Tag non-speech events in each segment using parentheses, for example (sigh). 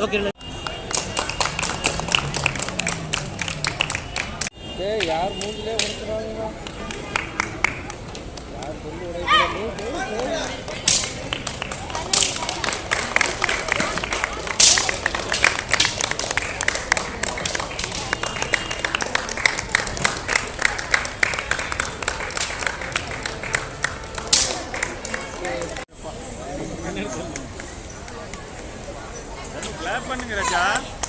Okay யார் மூஞ்சிலே உடைக்கிறாங்க யார் சொல்லி உடைக்கிறாங்க? 땡이라자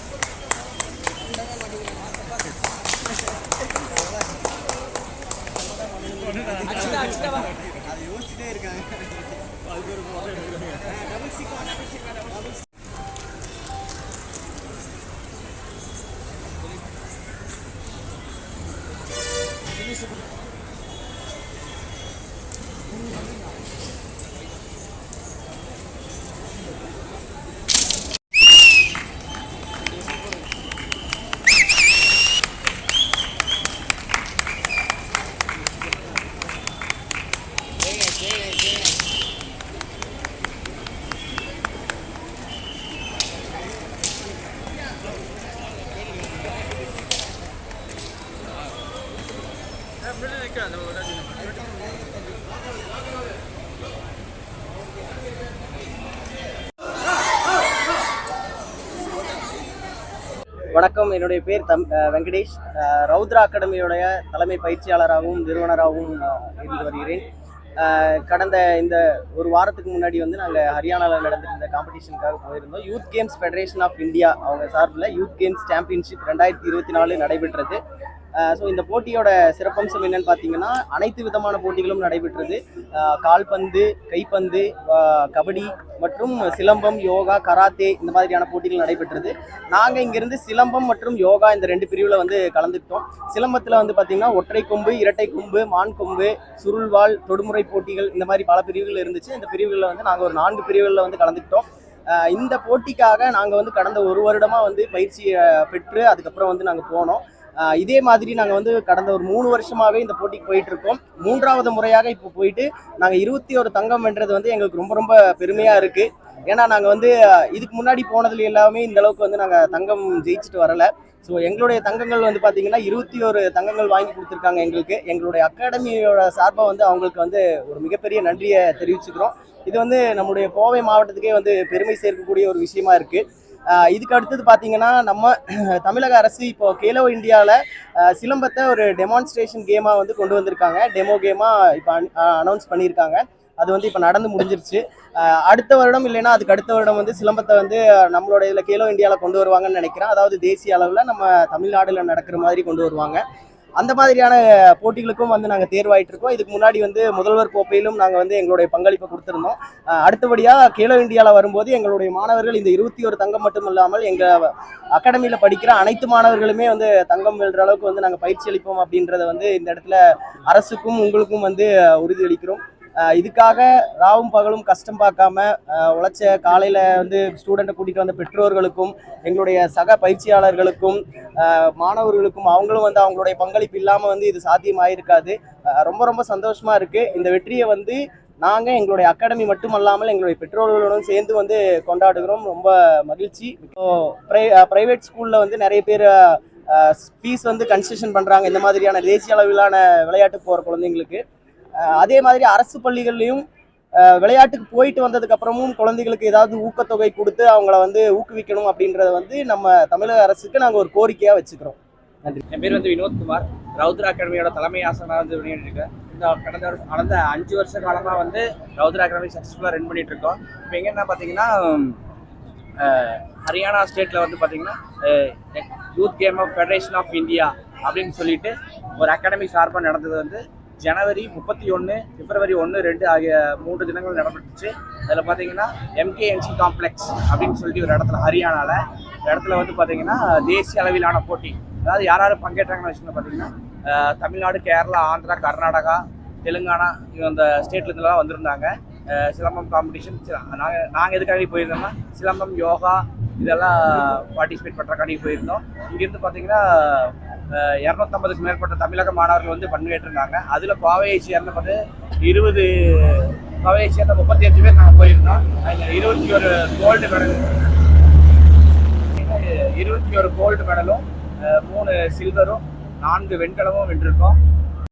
ராஜா வணக்கம். என்னுடைய பேர் தம் வெங்கடேஷ். ரவுத்ரா ரௌத்ரா அகாடமியோடைய தலைமை பயிற்சியாளராகவும் நிறுவனராகவும் இருந்து வருகிறேன். கடந்த இந்த ஒரு வாரத்துக்கு முன்னாடி வந்து நாங்கள் ஹரியானாவில் நடந்திருந்த காம்படிஷனுக்காக போயிருந்தோம். Youth games federation of India அவங்க சார்பில் யூத் கேம்ஸ் சாம்பியன்ஷிப் ரெண்டாயிரத்தி இருபத்தி நாலு நடைபெற்றது. ஸோ இந்த போட்டியோட சிறப்பம்சம் என்னன்னு பார்த்தீங்கன்னா அனைத்து விதமான போட்டிகளும் நடைபெற்றது. கால்பந்து கைப்பந்து கபடி மற்றும் சிலம்பம் யோகா கராத்தே இந்த மாதிரியான போட்டிகள் நடைபெற்றது. நாங்கள் இங்கிருந்து சிலம்பம் மற்றும் யோகா இந்த ரெண்டு பிரிவில் வந்து கலந்துக்கிட்டோம். சிலம்பத்தில் வந்து பார்த்தீங்கன்னா ஒற்றை கொம்பு இரட்டை கொம்பு மான் கொம்பு சுருள்வாள் தொடுமுறை போட்டிகள் இந்த மாதிரி பல பிரிவுகள் இருந்துச்சு. இந்த பிரிவுகளில் வந்து நாங்கள் ஒரு நான்கு பிரிவுகளில் வந்து கலந்துக்கிட்டோம். இந்த போட்டிக்காக நாங்கள் வந்து கடந்த ஒரு வருடமாக வந்து பயிற்சியை பெற்று அதுக்கப்புறம் வந்து நாங்கள் போனோம். இதே மாதிரி நாங்கள் வந்து கடந்த ஒரு மூணு வருஷமாகவே இந்த போட்டிக்கு போயிட்டு இருக்கோம் மூன்றாவது முறையாக இப்போ போயிட்டு நாங்கள் இருபத்தி ஒரு தங்கம் வென்றது வந்து எங்களுக்கு ரொம்ப ரொம்ப பெருமையாக இருக்குது ஏன்னா நாங்கள் வந்து இதுக்கு முன்னாடி போனதுல எல்லாமே இந்த அளவுக்கு வந்து நாங்கள் தங்கம் ஜெயிச்சுட்டு வரல. ஸோ எங்களுடைய தங்கங்கள் வந்து பார்த்தீங்கன்னா இருபத்தி ஒரு தங்கங்கள் வாங்கி கொடுத்துருக்காங்க எங்களுக்கு. எங்களுடைய அகாடமியோட சார்பாக வந்து அவங்களுக்கு வந்து ஒரு மிகப்பெரிய நன்றியை தெரிவிச்சுக்கிறோம். இது வந்து நம்முடைய கோவை மாவட்டத்துக்கே வந்து பெருமை சேர்க்கக்கூடிய ஒரு விஷயமா இருக்குது இதுக்கு அடுத்தது பார்த்தீங்கன்னா நம்ம (clears throat) தமிழக அரசு இப்போ கேலோ இந்தியாவில் சிலம்பத்தை ஒரு டெமான்ஸ்ட்ரேஷன் கேமாக வந்து கொண்டு வந்திருக்காங்க. டெமோ கேமாக இப்போ அனௌன்ஸ் பண்ணியிருக்காங்க. அது வந்து இப்போ நடந்து முடிஞ்சிருச்சு. அடுத்த வருடம் இல்லைன்னா அதுக்கு அடுத்த வருடம் வந்து சிலம்பத்தை வந்து நம்மளோட இதில் கேலோ இந்தியாவில் கொண்டு வருவாங்கன்னு நினைக்கிறேன். அதாவது தேசிய அளவில் நம்ம தமிழ்நாட்டில் நடக்கிற மாதிரி கொண்டு வருவாங்க. அந்த மாதிரியான போட்டிகளுக்கும் வந்து நாங்கள் தேர்வாயிட்டு இருக்கோம். இதுக்கு முன்னாடி வந்து முதல்வர் கோப்பையிலும் நாங்கள் வந்து எங்களுடைய பங்களிப்பை கொடுத்துருந்தோம். அடுத்தபடியாக கேலோ இந்தியாவில் வரும்போது எங்களுடைய மாணவர்கள் இந்த இருபத்தி ஒரு தங்கம் மட்டும் இல்லாமல் எங்கள் அகாடமியில் படிக்கிற அனைத்து மாணவர்களுமே வந்து தங்கம் வெல்ற அளவுக்கு வந்து நாங்கள் பயிற்சி அளிப்போம் அப்படின்றத வந்து இந்த இடத்துல அரசுக்கும் உங்களுக்கும் வந்து உறுதியளிக்கிறோம். இதுக்காக ராவும் பகலும் கஷ்டம் பார்க்காம உழைச்ச காலையில் வந்து ஸ்டூடெண்ட்டை கூட்டிகிட்டு வந்த பெற்றோர்களுக்கும் எங்களுடைய சக பயிற்சியாளர்களுக்கும் மாணவர்களுக்கும் அவங்களும் வந்து அவங்களுடைய பங்களிப்பு இல்லாமல் வந்து இது சாத்தியமாயிருக்காது. ரொம்ப ரொம்ப சந்தோஷமாக இருக்குது இந்த வெற்றியை வந்து நாங்கள் எங்களுடைய அகாடமி மட்டுமல்லாமல் எங்களுடைய பெற்றோர்களுடன் சேர்ந்து வந்து கொண்டாடுகிறோம். ரொம்ப மகிழ்ச்சி. இப்போ ப்ரை ப்ரைவேட் ஸ்கூலில் வந்து நிறைய பேர் ஃபீஸ் வந்து கன்செஷன் பண்ணுறாங்க இந்த மாதிரியான தேசிய அளவிலான விளையாட்டு போகிற குழந்தைங்களுக்கு. அதே மாதிரி அரசு பள்ளிகள்லையும் விளையாட்டுக்கு போயிட்டு வந்ததுக்கு அப்புறமும் குழந்தைகளுக்கு ஏதாவது ஊக்கத்தொகை கொடுத்து அவங்கள வந்து ஊக்குவிக்கணும் அப்படின்றத வந்து நம்ம தமிழக அரசுக்கு நாங்கள் ஒரு கோரிக்கையாக வச்சுக்கிறோம். நன்றி. என் பேர் வந்து வினோத்குமார் ரவுத்ரா அகாடமியோட தலைமை ஆசனாக வந்து பண்ணிட்டு இந்த கடந்த வருஷம் கடந்த அஞ்சு வருஷ காலமாக வந்து ரவுத்ரா அகாடமி சக்ஸஸ்ஃபுல்லாக ரன் பண்ணிட்டு இருக்கோம் இப்போ எங்கன்னா என்ன பார்த்தீங்கன்னா ஹரியானா ஸ்டேட்டில் வந்து பார்த்தீங்கன்னா youth game of federation of India அப்படின்னு சொல்லிட்டு ஒரு அகாடமி சார்பாக நடந்தது வந்து ஜனவரி முப்பத்தி ஒன்று பிப்ரவரி ஒன்று ரெண்டு ஆகிய மூன்று தினங்கள் நடைபெற்றுச்சு. அதில் பார்த்தீங்கன்னா எம்கேஎன்சி காம்ப்ளெக்ஸ் அப்படின்னு சொல்லிட்டு ஒரு இடத்துல ஹரியானாவில் இடத்துல வந்து பார்த்தீங்கன்னா தேசிய அளவிலான போட்டி. அதாவது யார் யார் பங்கேற்றாங்கன்னு வச்சுக்கோங்க பார்த்தீங்கன்னா தமிழ்நாடு கேரளா ஆந்திரா கர்நாடகா தெலுங்கானா இவங்க அந்த ஸ்டேட்லேருந்துலாம் வந்திருந்தாங்க. சிலம்பம் காம்படிஷன் நாங்கள் நாங்கள் எதுக்காக போயிருந்தோம்னா சிலம்பம் யோகா இதெல்லாம் பார்ட்டிசிபேட் பண்ணுறக்காண்டி போயிருந்தோம். இங்கேருந்து பார்த்தீங்கன்னா இரநூத்தம்பதுக்கு மேற்பட்ட தமிழக மாணவர்கள் வந்து பங்கேற்றிருந்தாங்க அதில் கோவையை சேர்ந்த பார்த்து இருபது கோவையை சேர்ந்த முப்பத்தி அஞ்சு பேர் நாங்கள் போயிருந்தோம். அதில் இருபத்தி ஒரு கோல்டு மெடல் இருபத்தி ஒரு கோல்டு மெடலும் மூணு சில்வரும் நான்கு வெண்கலமும் வென்றிருக்கோம்.